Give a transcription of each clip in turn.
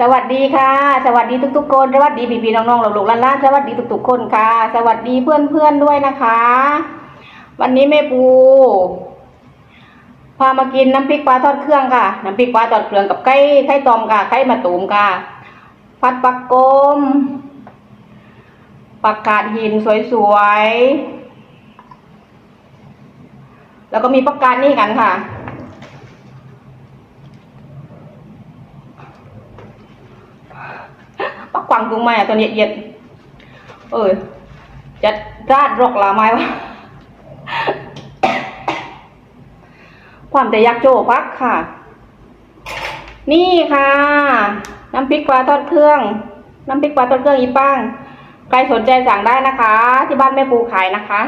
สวัสดีค่ะ สวัสดีทุกๆคน สวัสดีพี่ๆน้องๆหลูกๆหลานๆสวัสดีทุกๆคนค่ะ สวัสดีเพื่อนๆด้วยนะคะ วันนี้แม่ปูพามากินน้ำพริกปลาทอดเครื่องค่ะ น้ำพริกปลาทอดเครื่องกับไก่ไข่ตอมค่ะไข่มะตูมค่ะผัดปักกมปักกาดหินสวยๆแล้วก็มีปักกาดนี่กันค่ะ ปักกวางไม้อะตัวเย็ดๆเออจะราดรกลาไม้วะความแต่ยักโจพักค่ะ นี่ค่ะ น้ำพริกปลาทอดเครื่อง น้ำพริกปลาทอดเครื่องอีป้าง ใครสนใจสั่งได้นะคะ ที่บ้านแม่ปูขายนะคะ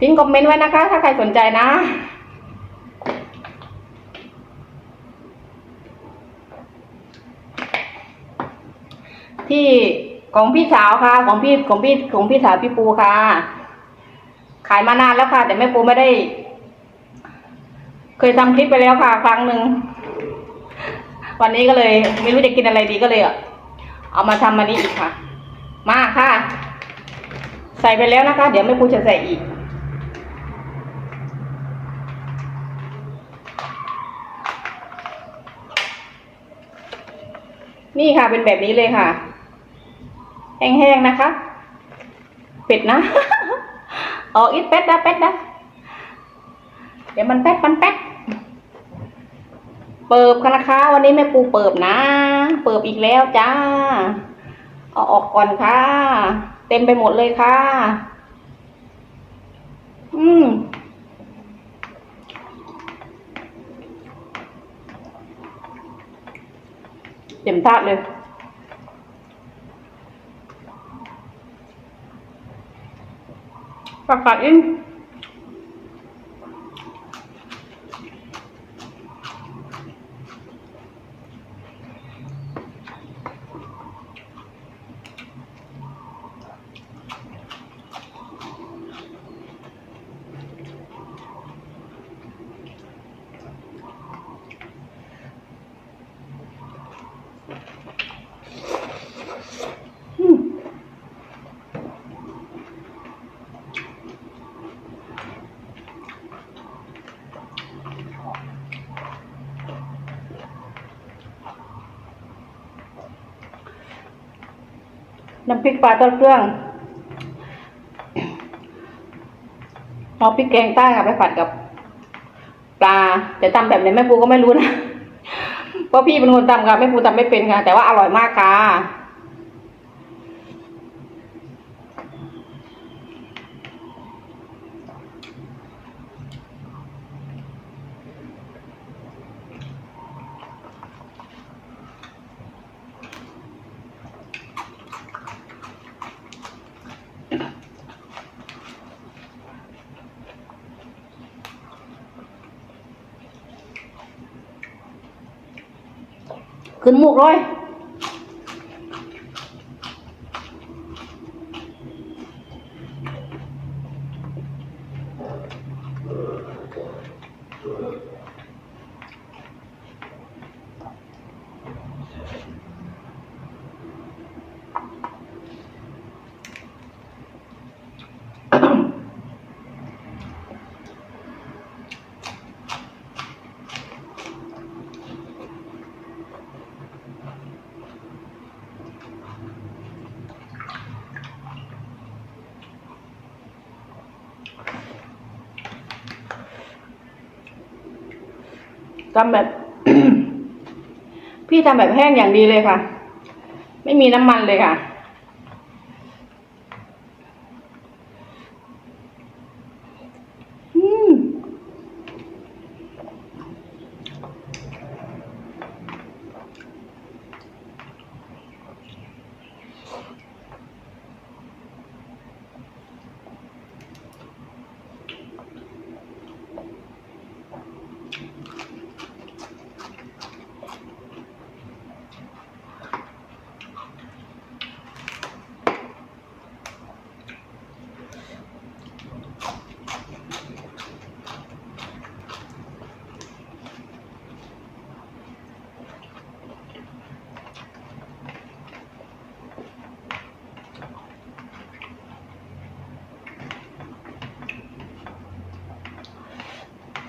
ทิ้งคอมเมนต์ไว้นะคะ ถ้าใครสนใจนะ ที่ของพี่สาวค่ะ ของพี่ของพี่ของพี่สาวพี่ปูค่ะ ขายมานานแล้วค่ะ แต่แม่ปูไม่ได้ เคยทำคลิปไปแล้วค่ะ ครั้งหนึ่งวันนี้ก็เลย ไม่รู้จะกินอะไรดีก็เลยเอามาทำมันนี้อีกค่ะ มาค่ะ ใส่ไปแล้วนะคะ เดี๋ยวแม่ปูจะใส่อีกนี่ค่ะเป็นแบบนี้เลยค่ะ แห้งๆนะคะ เป็ดนะอ๋ออีเป็ดนะเป็ดนะเดี๋ยวมันแป๊ดมันแป๊ดเปิบกันนะคะวันนี้แม่ปูเปิบนะ เปิบอีกแล้วจ้าเอาออกก่อนค่ะ เต็มไปหมดเลยค่ะ อืมเต็มทาดเลย ป น้ำพริกปลาต้นเครื่องเอาพริกแกงใต้ค่ะไปผัดกับ ปลาแต่ตำแบบไหนแม่ปูก็ไม่รู้นะเพราะพี่เป็นคนตำค่ะแม่ปูตำไม่เป็นค่ะ แต่ว่าอร่อยมากค่ะ ขึ้นหมูกเลย ทำแบบ พี่ทำแบบแห้งอย่างดีเลยค่ะ ไม่มีน้ำมันเลยค่ะ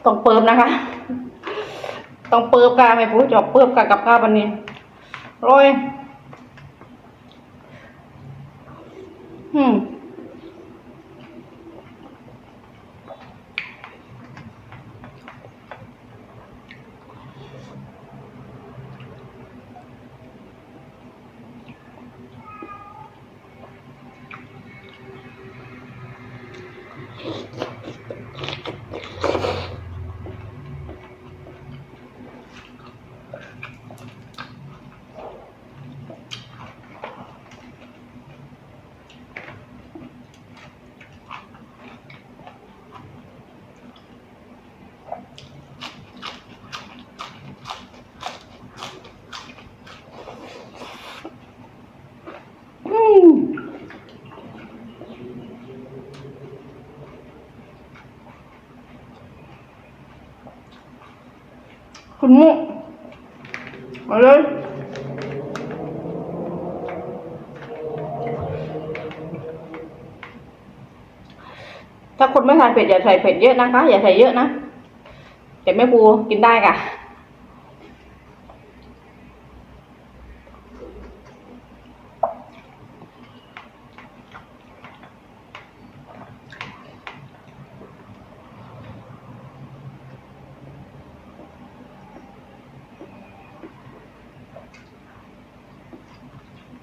ต้องเปิบนะคะ ต้องเปิบกาไม่พูดจบเปิบกากับข้าววันนี้ร้อยอืม คุณมุมาเลยถ้าคนไม่ทานเผ็ดอย่าใส่เผ็ดเยอะนะคะ อย่าใส่เยอะนะแต่แม่ปูกินได้ค่ะ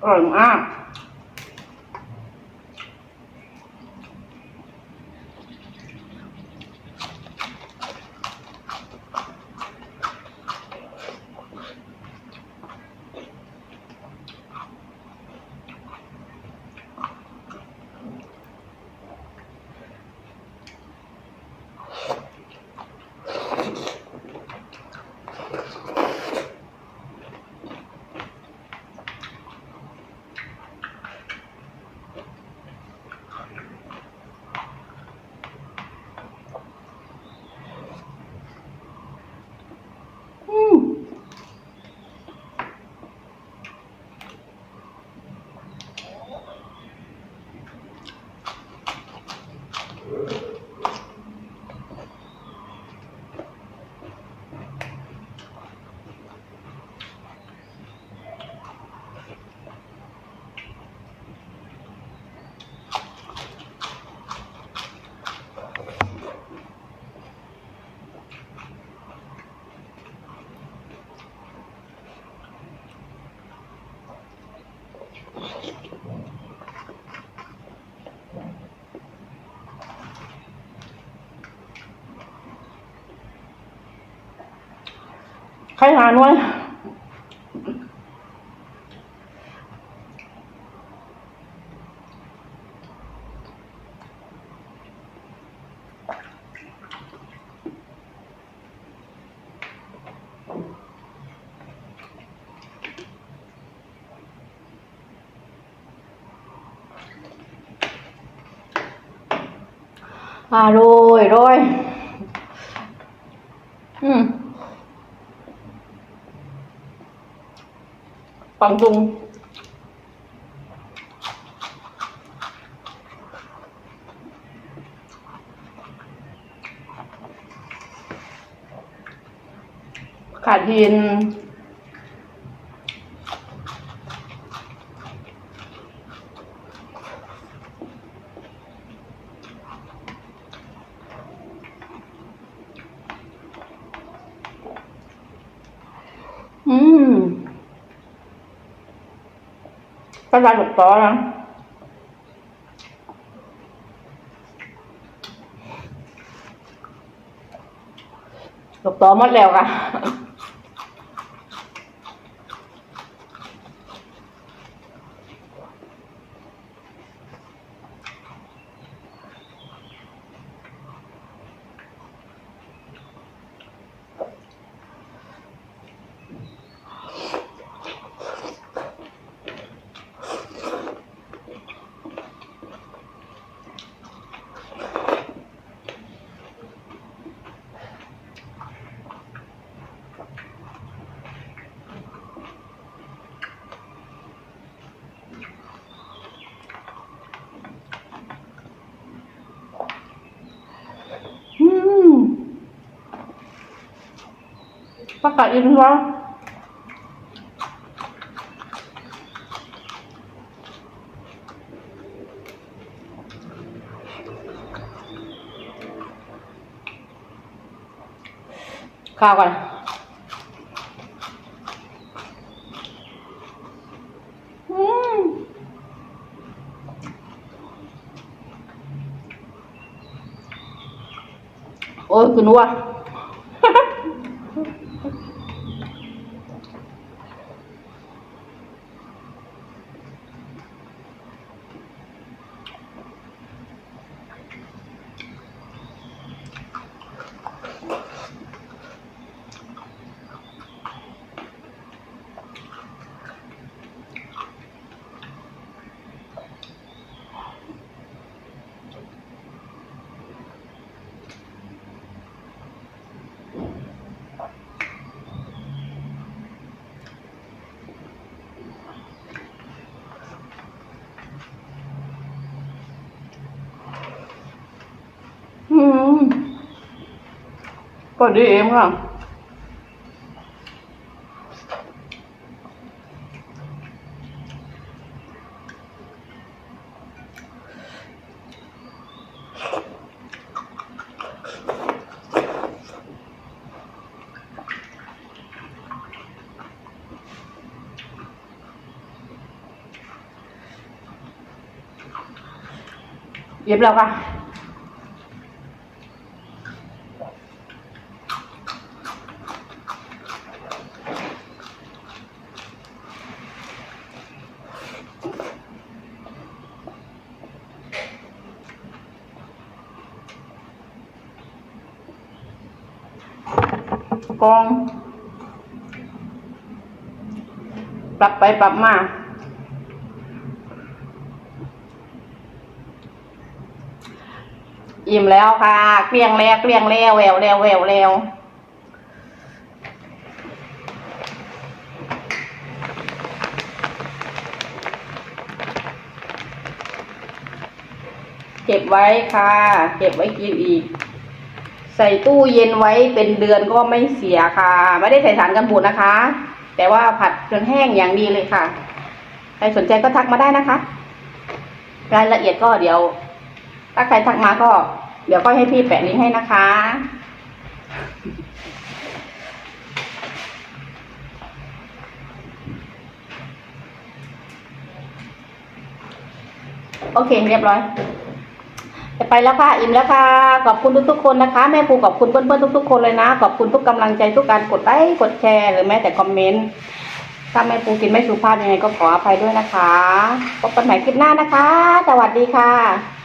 อร่อ ใครหาหน่วยอ่าโรยโรยอืม ปังตุงขาดหิน อืม กระดาษหลกต่อนะหลกต่อหมดแล้วค่ะ อ ผักกาดอินทร์ข้าวก่อน อืมโอ้ยคุณว่า อืม ก็ดีเองค่ะเย็บ กอง ปรับไปปรับมาอิ่มแล้วค่ะเกลี้ยงแล้วเกลี้ยงแล้วแววแล้วแววแล้วเก็บไว้ค่ะ เก็บไว้กินอีก ใส่ตู้เย็นไว้เป็นเดือนก็ไม่เสียค่ะ ไม่ได้ใส่สารกันบูดนะคะ แต่ว่าผัดจนแห้งอย่างดีเลยค่ะ ใครสนใจก็ทักมาได้นะคะ รายละเอียดก็เดี๋ยว ถ้าใครทักมาก็ เดี๋ยวก็ให้พี่แปะลิงก์ให้นะคะ โอเคเรียบร้อย ไปแล้วค่ะ อิ่มแล้วค่ะ ขอบคุณทุกๆคนนะคะ แม่ปูขอบคุณเพื่อนๆทุก ๆ คนเลยนะ ขอบคุณทุกกำลังใจทุกการกดไลค์กดแชร์หรือแม้แต่คอมเมนต์ ถ้าแม่ปูกินไม่สุภาพยังไงก็ขออภัยด้วยนะคะ พบกันใหม่คลิปหน้านะคะ สวัสดีค่ะ